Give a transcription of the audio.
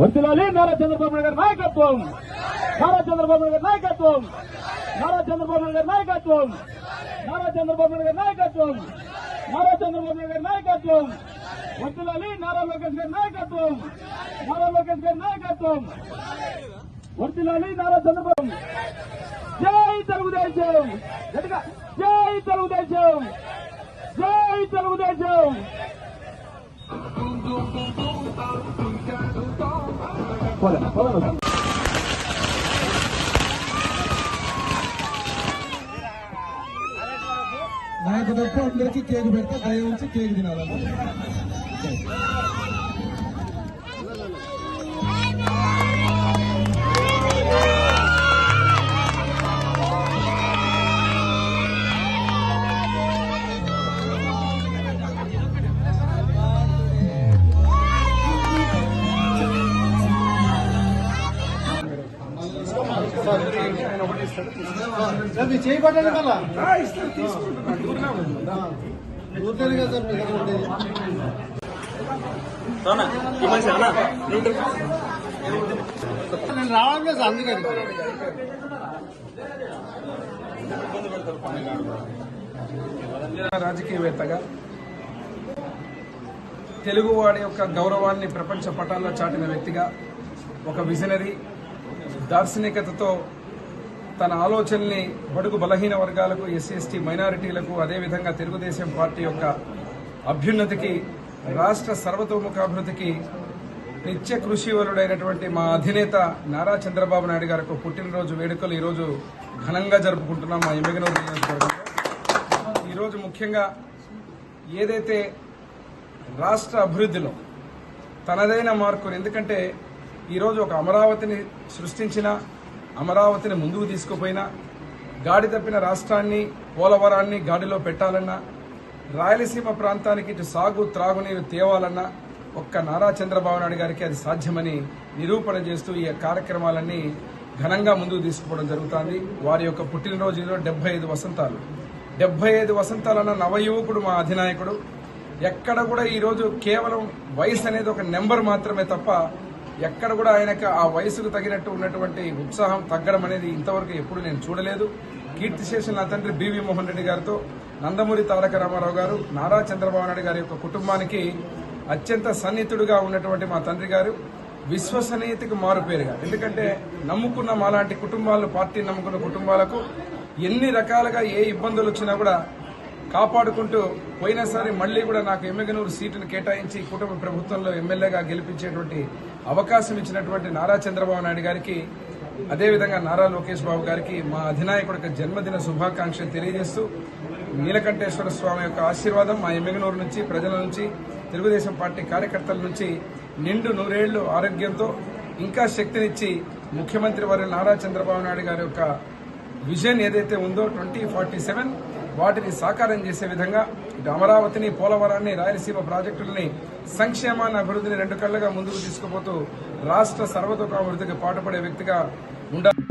వర్తిలాలి నారా చంద్రబాబు నాయుడు గారి నాయకత్వం. నారా చంద్రబాబు నాయుడు గారి నాయకత్వం. నారా చంద్రబాబు నాయుడు గారి నాయకత్వం. నారా చంద్రబాబు నాయుడు గారి నాయకత్వం. నారా చంద్రబాబు నాయుడు గారి నాయకత్వం. వర్తిలాలి నారా లోకేష్ గారి నాయకత్వం. నారా లోకేష్ గారి నాయకత్వం. వర్తిలాలి నారా చంద్రబాబు. జై తెలుగుదేశం. జై తెలుగుదేశం. జై తెలుగుదేశం. పోదా పోదా నాకు తప్ప అందరికీ కేక్ పెడతా దయ ఉంచి కేక్ తినాలి ఇస్తాడు చేయబడ్డాను మళ్ళా ఊరికేనే కదా సార్ మీకు ఉండేది. నేను రావడం లేదు అందుకని రాజకీయవేత్తగా తెలుగువాడి యొక్క గౌరవాన్ని ప్రపంచ పటాల్లో చాటిన వ్యక్తిగా ఒక విజనరీ దార్శనికతతో తన ఆలోచనల్ని బడుగు బలహీన వర్గాలకు ఎస్సీ ఎస్టీ మైనారిటీలకు అదేవిధంగా తెలుగుదేశం పార్టీ యొక్క అభ్యున్నతికి రాష్ట్ర సర్వతోముఖాభివృద్ధికి నిత్య కృషివరుడైనటువంటి మా అధినేత నారా చంద్రబాబు నాయుడు గారి యొక్క పుట్టినరోజు వేడుకలు ఈరోజు ఘనంగా జరుపుకుంటున్నాం మా ఎమ్మెగనూరు నియోజకవర్గంలో. ఈరోజు ముఖ్యంగా ఏదైతే రాష్ట్ర అభివృద్ధిలో తనదైన మార్కుని ఎందుకంటే ఈరోజు ఒక అమరావతిని సృష్టించిన అమరావతిని ముందుకు తీసుకుపోయినా గాడి తప్పిన రాష్ట్రాన్ని పోలవరాన్ని గాడిలో పెట్టాలన్నా రాయలసీమ ప్రాంతానికి ఇటు సాగు త్రాగునీరు తేవాలన్నా ఒక్క నారా చంద్రబాబు నాయుడు గారికి అది సాధ్యమని నిరూపణ చేస్తూ ఈ కార్యక్రమాలన్నీ ఘనంగా ముందుకు తీసుకుపోవడం జరుగుతోంది. వారి యొక్క పుట్టినరోజులో డెబ్బై ఐదు వసంతాలు. డెబ్బై ఐదు వసంతాలన్న నవయువకుడు మా అధినాయకుడు. ఎక్కడ కూడా ఈరోజు కేవలం వయసు అనేది ఒక నెంబర్ మాత్రమే తప్ప ఎక్కడ కూడా ఆయనకు ఆ వయసుకు తగినట్టు ఉన్నటువంటి ఉత్సాహం తగ్గడం అనేది ఇంతవరకు ఎప్పుడు నేను చూడలేదు. కీర్తిశేషులు నా తండ్రి బివి మోహన్ రెడ్డి గారితో నందమూరి తారక రామారావు గారు నారా చంద్రబాబు నాయుడు గారి యొక్క కుటుంబానికి అత్యంత సన్నిహితుడుగా ఉన్నటువంటి మా తండ్రి గారు. విశ్వసనీయతకు మారుపేరుగా. ఎందుకంటే నమ్ముకున్న మాలాంటి కుటుంబాలు పార్టీ నమ్ముకున్న కుటుంబాలకు ఎన్ని రకాలుగా ఏ ఇబ్బందులు వచ్చినా కూడా కాపాడుకుంటూ పోయినసారి మళ్ళీ కూడా నాకు ఎమ్మెగనూరు సీటును కేటాయించి కుటుంబ ప్రభుత్వంలో ఎమ్మెల్యేగా గెలిపించేటువంటి అవకాశం ఇచ్చినటువంటి నారా చంద్రబాబు నాయుడు గారికి అదేవిధంగా నారా లోకేష్ బాబు గారికి మా అధినాయకుడికి జన్మదిన శుభాకాంక్షలు తెలియజేస్తూ నీలకంఠేశ్వర స్వామి యొక్క ఆశీర్వాదం మా ఎమ్మెగనూరు నుంచి ప్రజల నుంచి తెలుగుదేశం పార్టీ కార్యకర్తల నుంచి నిండు నూరేళ్ళు ఆరోగ్యంతో ఇంకా శక్తినిచ్చి ముఖ్యమంత్రి వారి నారా చంద్రబాబు నాయుడు గారి యొక్క విజన్ ఏదైతే ఉందో ట్వంటీ ఫార్టీ సెవెన్ వాటిని సాకారం చేసే విధంగా ఇటు అమరావతిని పోలవరాన్ని రాయలసీమ ప్రాజెక్టులని సంక్షేమాన్ని అభివృద్ధిని రెండు కళ్ళగా ముందుకు తీసుకుపోతూ రాష్ట్ర సర్వతోకాభివృద్ధికి పాటుపడే వ్యక్తిగా ఉండాలి.